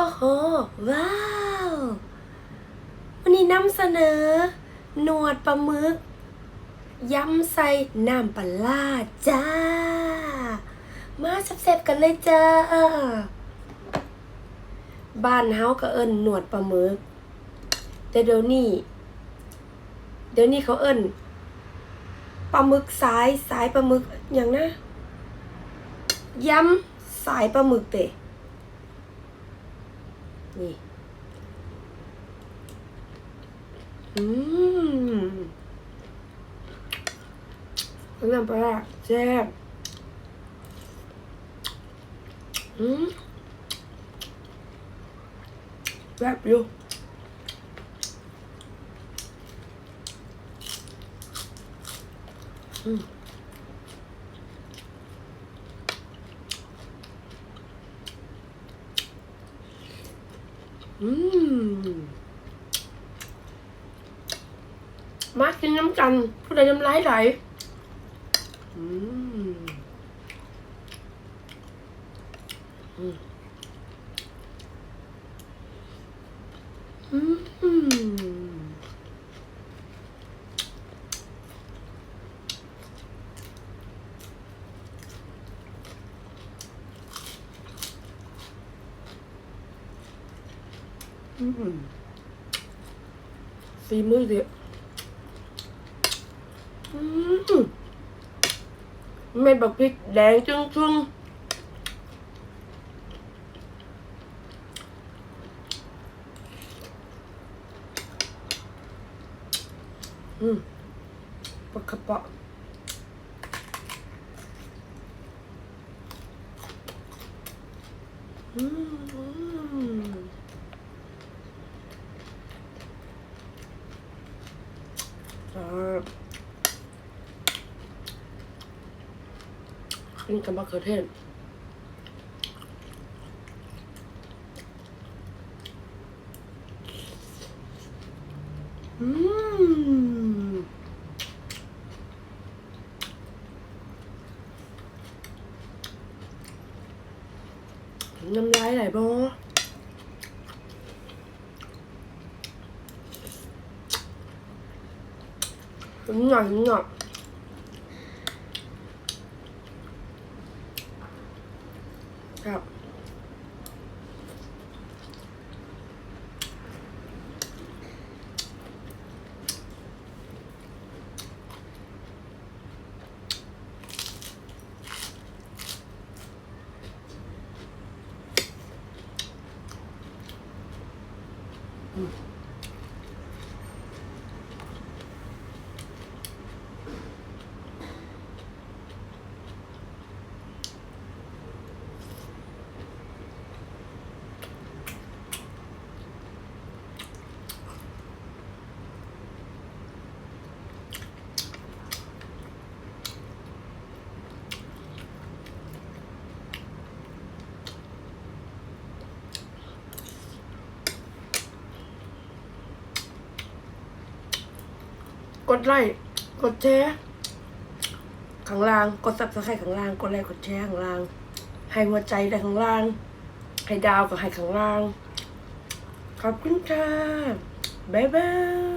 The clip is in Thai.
โอ้โห ว้าว วันนี้นำเสนอ หนวดปลาหมึกยำใส่น้ำปลาร้าจ้า มาแซ่บๆกันเลยจ้า บ้านเฮาก็เอิ้นหนวดปลาหมึก แต่เดี๋ยวนี้ เดี๋ยวนี้เขาเอิ้นปลาหมึกสายสายปลาหมึกอย่างนะยำสายปลาหมึกเตะ นี่อืมน้ำปลาร้าแอืมมากินน้ำกันผู้ใดน้ำลายไหลอืมอืมอืม อืมฝีมือเด็ดอืมเม็ดบักพริกแดงจึงจึงอืมปลากระปาะอืม ครับนี่กับมะเขือเทศอืมน้ำลายไหลบ่ หงอยหง กดไลค์กดแชร์ข้างล่าง กดซับสไครต์ข้างล่าง กดไลค์กดแชร์ข้างล่าง ให้หัวใจได้ข้างล่าง ให้ดาวก็ให้ข้างล่าง ขอบคุณค่ะ บ๊ายบาย